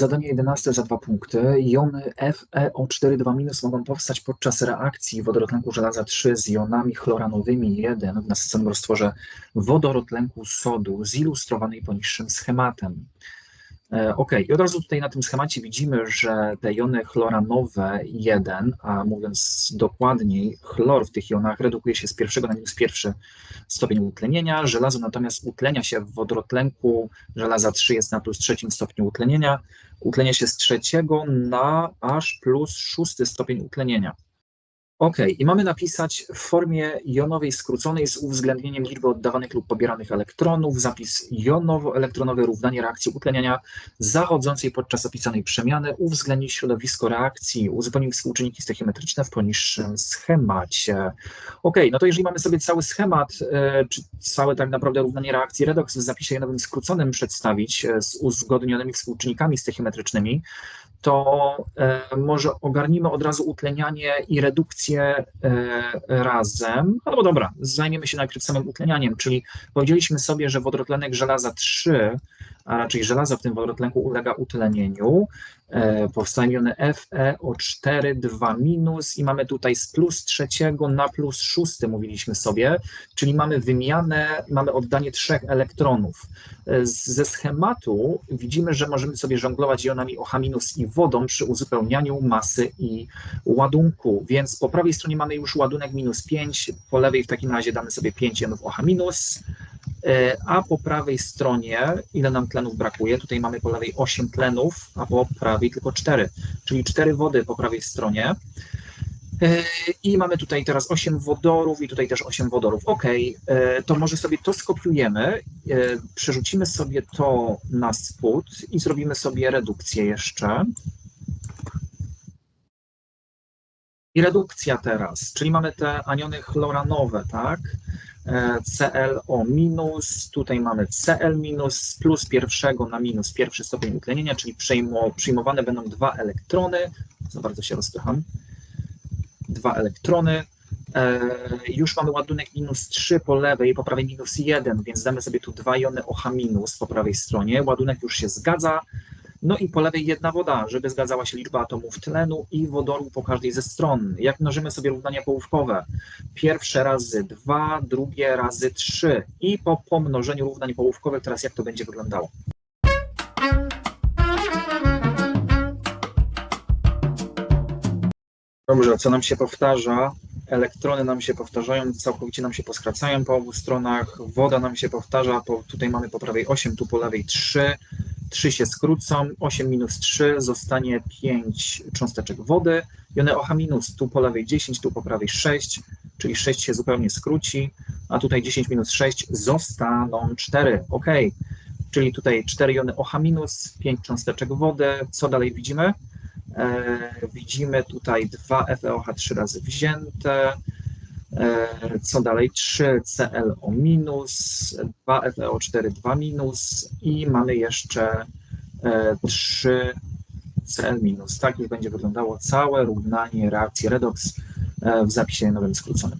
Zadanie 11 za dwa punkty. Jony FeO4 mogą powstać podczas reakcji wodorotlenku żelaza 3 z jonami chloranowymi 1 w nasyconym roztworze wodorotlenku sodu zilustrowanej poniższym schematem. E, Ok, i od razu tutaj na tym schemacie widzimy, że te jony chloranowe 1, a mówiąc dokładniej, chlor w tych jonach redukuje się z pierwszego na minus pierwszy stopień utlenienia, żelazo natomiast utlenia się w wodorotlenku żelaza 3 jest na plus trzecim stopniu utlenienia, utlenia się z trzeciego na aż plus szósty stopień utlenienia. Ok, i mamy napisać w formie jonowej skróconej z uwzględnieniem liczby oddawanych lub pobieranych elektronów, zapis jonowo-elektronowy równanie reakcji utleniania zachodzącej podczas opisanej przemiany, uwzględnić środowisko reakcji, uzupełnić współczynniki stoichiometryczne w poniższym schemacie. Ok, no to jeżeli mamy sobie cały schemat, e, czy całe tak naprawdę równanie reakcji redox w zapisie jonowym skróconym przedstawić e, z uzgodnionymi współczynnikami stoichiometrycznymi, to e, może ogarnimy od razu utlenianie i redukcję e, razem. Albo dobra, zajmiemy się najpierw samym utlenianiem, czyli powiedzieliśmy sobie, że wodorotlenek żelaza 3, a raczej żelaza w tym wodorotlenku ulega utlenieniu. E, powstają jony FeO4 2 minus i mamy tutaj z plus trzeciego na plus szósty mówiliśmy sobie, czyli mamy wymianę, mamy oddanie trzech elektronów. E, Ze schematu widzimy, że możemy sobie żonglować jonami OH- i wodą przy uzupełnianiu masy i ładunku, więc po prawej stronie mamy już ładunek minus 5, po lewej w takim razie damy sobie 5 jonów OH-, a po prawej stronie ile nam tlenów brakuje? Tutaj mamy po lewej 8 tlenów, a po prawej tylko 4, czyli 4 wody po prawej stronie. E, I mamy tutaj teraz 8 wodorów i tutaj też 8 wodorów. Ok, e, to może sobie to skopiujemy, e, przerzucimy sobie to na spód i zrobimy sobie redukcję jeszcze. I redukcja teraz, czyli mamy te aniony chloranowe, tak? E, ClO minus, tutaj mamy Cl minus plus pierwszego na minus pierwszy stopień utlenienia, czyli przyjmo, przyjmowane będą dwa elektrony. Za bardzo się rozpycham. Dwa elektrony. E, już mamy ładunek minus 3 po lewej, po prawej minus 1, więc damy sobie tu dwa jony OH minus po prawej stronie. Ładunek już się zgadza. No i po lewej jedna woda, żeby zgadzała się liczba atomów tlenu i wodoru po każdej ze stron. Jak mnożymy sobie równania połówkowe? Pierwsze razy 2, drugie razy 3 i po pomnożeniu równań połówkowych teraz jak to będzie wyglądało? Dobrze, co nam się powtarza? Elektrony nam się powtarzają, całkowicie nam się poskracają po obu stronach, woda nam się powtarza, po, tutaj mamy po prawej 8, tu po lewej 3, 3 się skrócą, 8 minus 3 zostanie 5 cząsteczek wody, jony OH minus, tu po lewej 10, tu po prawej 6, czyli 6 się zupełnie skróci, a tutaj 10 minus 6 zostaną 4, ok. Czyli tutaj 4 jony OH minus, 5 cząsteczek wody, co dalej widzimy? E, widzimy tutaj 2 FeOH 3 razy wzięte. E, co dalej? 3 ClO minus, 2 FeO4 2 minus i mamy jeszcze e, 3 Cl minus. Tak już będzie wyglądało całe równanie reakcji redox e, w zapisie nowym skróconym.